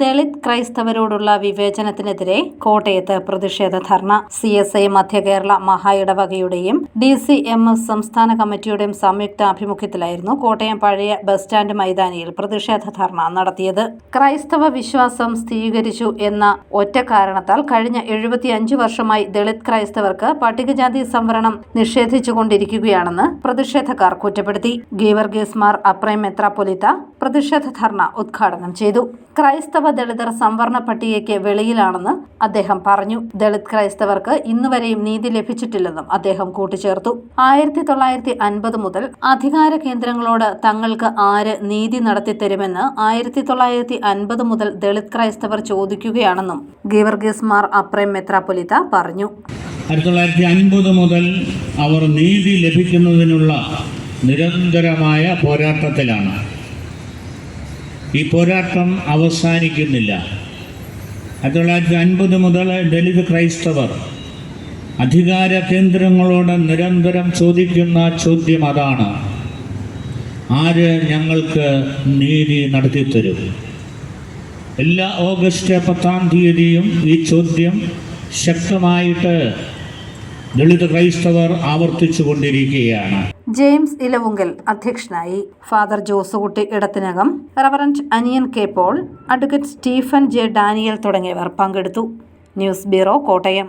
ദളിത് ക്രൈസ്തവരോടുള്ള വിവേചനത്തിനെതിരെ കോട്ടയത്ത് പ്രതിഷേധ ധർണ. സി എസ് ഐ മധ്യകേരള മഹായിടവകയുടെയും ഡി സി എം എസ് സംസ്ഥാന കമ്മിറ്റിയുടെയും സംയുക്ത ആഭിമുഖ്യത്തിലായിരുന്നു കോട്ടയം പഴയ ബസ് സ്റ്റാൻഡ് മൈതാനിയിൽ പ്രതിഷേധ ധർണ നടത്തിയത്. ക്രൈസ്തവ വിശ്വാസം സ്ഥിരീകരിച്ചു എന്ന ഒറ്റ കാരണത്താൽ കഴിഞ്ഞ എഴുപത്തിയഞ്ച് വർഷമായി ദളിത് ക്രൈസ്തവർക്ക് പട്ടികജാതി സംവരണം നിഷേധിച്ചുകൊണ്ടിരിക്കുകയാണെന്ന് പ്രതിഷേധക്കാർ കുറ്റപ്പെടുത്തി. ഗീവർഗീസ് മാർ അപ്രൈം മെത്രാപൊലിത്ത പ്രതിഷേധ ധർണ ഉദ്ഘാടനം ചെയ്തു. ക്രൈസ്തവ ദളിതർ സംവരണ പട്ടികയ്ക്ക് വെളിയിലാണെന്ന് അദ്ദേഹം പറഞ്ഞു. ദളിത് ക്രൈസ്തവർക്ക് ഇന്നുവരെയും നീതി ലഭിച്ചിട്ടില്ലെന്നും അദ്ദേഹം കൂട്ടിച്ചേർത്തു. ആയിരത്തി തൊള്ളായിരത്തി അൻപത് മുതൽ അധികാര കേന്ദ്രങ്ങളോട് തങ്ങൾക്ക് ആര് നീതി നടത്തിത്തരുമെന്ന് ആയിരത്തി തൊള്ളായിരത്തി അൻപത് മുതൽ ദളിത് ക്രൈസ്തവർ ചോദിക്കുകയാണെന്നും ഗീവർഗീസ് മാർ അപ്രേം മെത്രാപൊലിത പറഞ്ഞു. ആയിരത്തി തൊള്ളായിരത്തി അൻപത് മുതൽ അവർ നീതി ലഭിക്കുന്നതിനുള്ള നിരന്തരമായ പോരാട്ടത്തിലാണ്. ഈ പോരാട്ടം അവസാനിക്കുന്നില്ല. ആയിരത്തി തൊള്ളായിരത്തി അൻപത് മുതൽ ദലിത് ക്രൈസ്തവർ അധികാര കേന്ദ്രങ്ങളോട് നിരന്തരം ചോദിക്കുന്ന ചോദ്യം അതാണ്. ആര് ഞങ്ങൾക്ക് നീതി നടത്തിത്തരും? എല്ലാ ഓഗസ്റ്റ് പത്താം തീയതിയും ഈ ചോദ്യം ശക്തമായിട്ട് ദളിത് ക്രൈസ്തവർ ആവർത്തിച്ചു കൊണ്ടിരിക്കുകയാണ് ജെയിംസ് ഇലവുങ്കൽ അധ്യക്ഷനായി father Josekutty Edathinakam reverend Aniyan K Paul advocate Stephen J Daniel തുടങ്ങിയവർ പങ്കെടുത്തു. News bureau Kottayam.